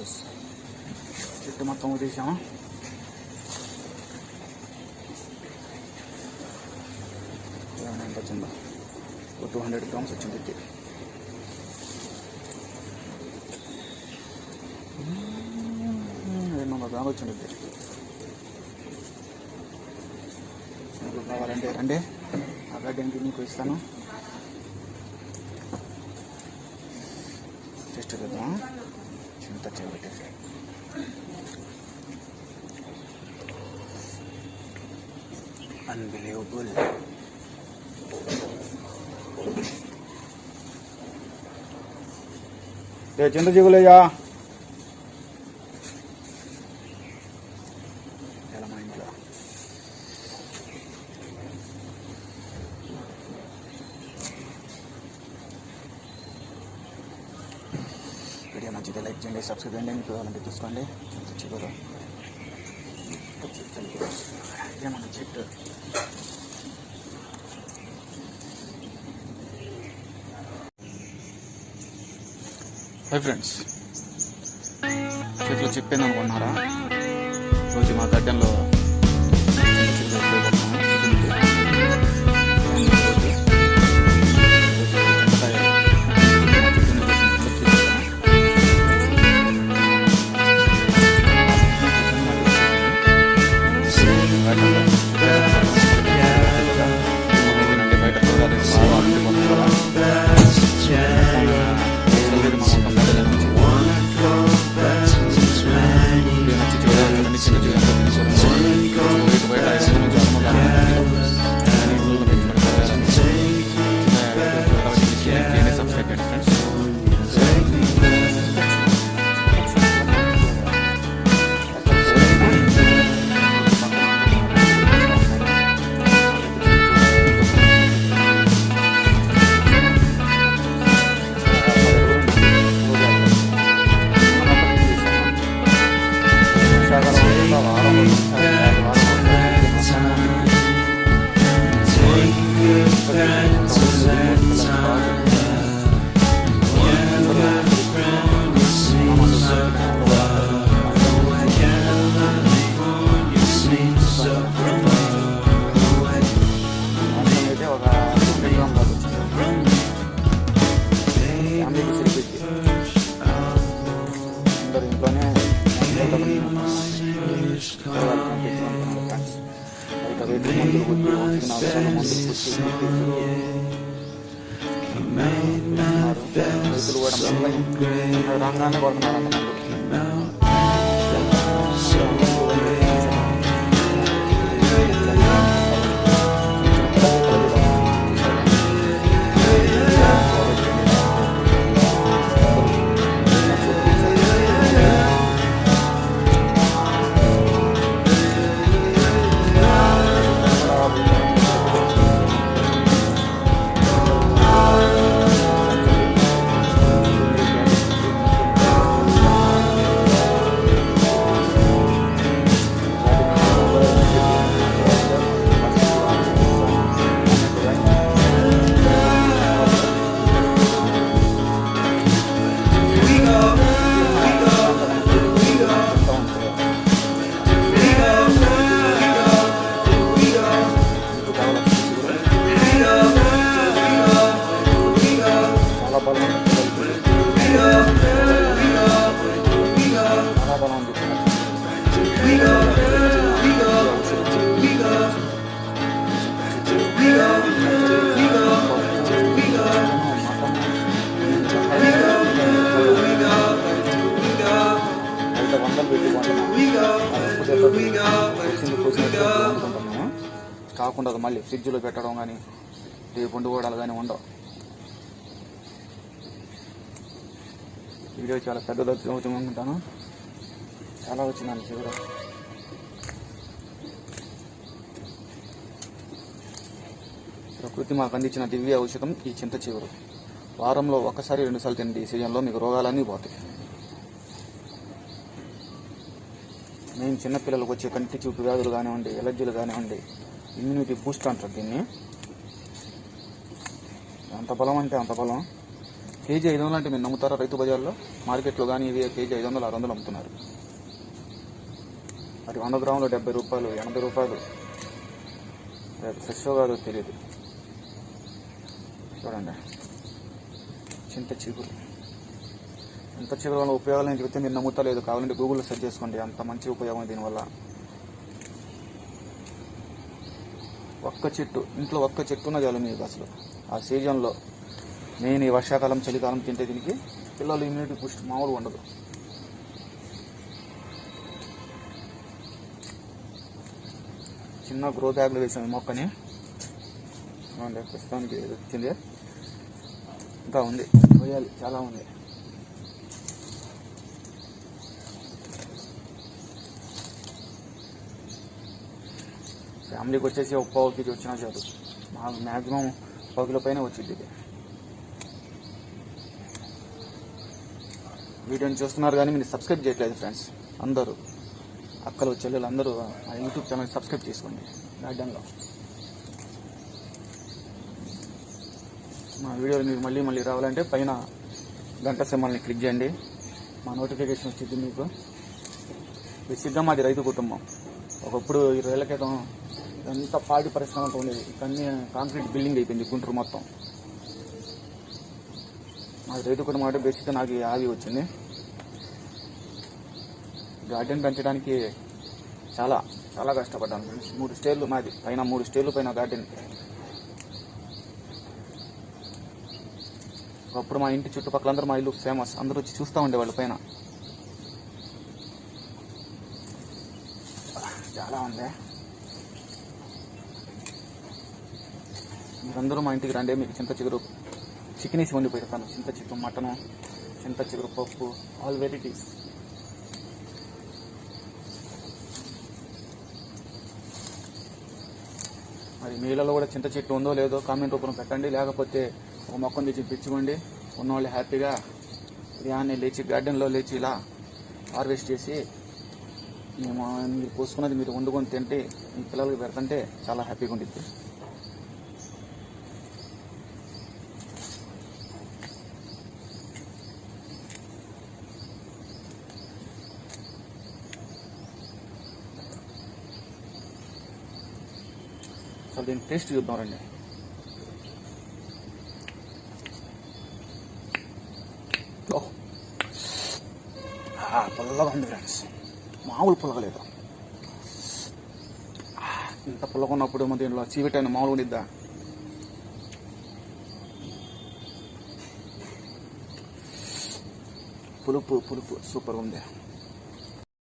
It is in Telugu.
ఫ్లవర్స్ చెట్టు మొత్తం తీసాము ఎంత వచ్చిందా ఒక టూ హండ్రెడ్ గ్రామ్స్ వచ్చింది ఇది రెండు వందల గ్రాములు వచ్చింది ఇది మీకు కావాలంటే రండి ఆ గడ్డకి మీకు ఇస్తాను టెస్ట్ చేద్దాం চিন্তা চেয়ে উঠেছে unbelievable. चंद्र जी को ले जा నచ్చితే లైక్ చేయండి సబ్స్క్రైబ్ చేయండి మీకు కావాలంటే తీసుకోండి చింత చిగురు ఏమన్నా చెట్టు. హాయ్ ఫ్రెండ్స్ చెట్లు చెప్పాను అనుకున్నారా రోజు మా గడ్డెంలో Manifest so great. కాకుండా మళ్ళీ ఫ్రిడ్జ్లో పెట్టడం కానీ రేపు వండుకోవడాలు కానీ ఉండవు. వీడియో చాలా పెద్దది అవుతుంది అనుకుంటాను చాలా వచ్చిందండి చివర. ప్రకృతి మాకు అందించిన దివ్య ఔషధం ఈ చింత చివరు. వారంలో ఒకసారి రెండుసార్లు తినండి. ఈ సీజన్లో మీకు రోగాలన్నీ పోతాయి. మేము చిన్నపిల్లలకు వచ్చే కంటి చూపు వ్యాధులు కానివ్వండి ఎలర్జీలు కానివ్వండి ఇమ్యూనిటీ బూస్ట్ అంటారు దీన్ని. ఎంత బలం అంటే అంత బలం. కేజీ ఐదు వందలు అంటే మీరు నమ్ముతారా రైతు బజార్లో? మార్కెట్లో కానీ ఇవి కేజీ ఐదు వందలు ఆరు వందలు అమ్ముతున్నారు. అది వంద గ్రాములు డెబ్బై రూపాయలు ఎనభై రూపాయలు? ఫ్రెష్ కాదో తెలియదు. చూడండి. చింత చిగురు. ఎంత చిగురు వల్ల ఉపయోగాలు చెబితే మీరు నమ్ముతా లేదు. కావాలంటే గూగుల్లో సెర్చ్ చేసుకోండి. అంత మంచి ఉపయోగం దీనివల్ల. ఒక్క చెట్టు ఇంట్లో ఒక్క చెట్టు ఉన్న చాలు మీకు అసలు. ఆ సీజన్లో మెయిన్ ఈ వర్షాకాలం చలికాలం తింటే దీనికి పిల్లలు ఇమ్యూనిటీ బూస్ట్ మామూలు ఉండదు. చిన్న గ్రోత్ బ్యాగ్లో వేసాం ఈ మొక్కని. ప్రస్తుతానికి వచ్చింది ఇంకా ఉంది. వేయాలి చాలా ఉంది. ఫ్యామిలీకి వచ్చేసి ఒక పావు కేజీ వచ్చినా చాలు. మాకు మ్యాక్సిమం పావు కిలో పైన వచ్చింది ఇది. వీడియోని చూస్తున్నారు కానీ మీరు సబ్స్క్రైబ్ చేయట్లేదు ఫ్రెండ్స్. అందరూ అక్కలు చెల్లెలు అందరూ ఆ యూట్యూబ్ ఛానల్ సబ్స్క్రైబ్ చేసుకోండి. గార్డెన్లో మా వీడియోలు మీకు మళ్ళీ మళ్ళీ రావాలంటే పైన గంట సింహాలని క్లిక్ చేయండి. మా నోటిఫికేషన్ వచ్చింది మీకు. విసిగ్గా మాది రైతు కుటుంబం. ఒకప్పుడు ఇరవై ఏళ్ళ క్రితం ఎంత పాడి పరిశ్రమతో ఉండేది కానీ కాంక్రీట్ బిల్డింగ్ అయిపోయింది గుంటూరు మొత్తం. మాది రైతు కుటుంబం అంటే బేసిక్గా నాకు ఈ ఆవి వచ్చింది. గార్డెన్ పెంచడానికి చాలా చాలా కష్టపడ్డాను ఫ్రెండ్స్. మూడు స్టేర్లు మాది పైన మూడు స్టేర్లు పైన గార్డెన్. ఒకప్పుడు మా ఇంటి చుట్టుపక్కల అందరూ మా ఇల్లు ఫేమస్ అందరూ వచ్చి చూస్తూ ఉండేవాళ్ళు పైన. చాలా ఉంది. మీరందరూ మా ఇంటికి రండి మీకు చింత చిగురు చికెన్ వేసి వండి పెడతాను చింత చికెన్ మటను చింత చిగురు పప్పు ఆల్ వెరైటీస్. మరి మీలలో కూడా చింత చెట్టు ఉందో లేదో కామెంట్ రూపంలో పెట్టండి. లేకపోతే ఒక మొక్కను తెచ్చి పిచ్చుకోండి. ఉన్నవాళ్ళు హ్యాపీగా ఉదయాన్నే లేచి గార్డెన్లో లేచి ఇలా హార్వెస్ట్ చేసి మేము మీరు కోసుకున్నది మీరు వండుకొని తింటే మీ పిల్లలకి పెడుతుంటే చాలా హ్యాపీగా ఉండిద్ది. అసలు దీని టేస్ట్ చూద్దాం రండి. పుల్లగా ఉంది ఫ్రెండ్స్. మామూలు పుల్లగలేదు ఇంత పుల్లగా ఉన్నప్పుడు మన దీనిలో చీవిటైన మామూలు ఉండిద్దా? పులుపు పులుపు సూపర్ ఉంది.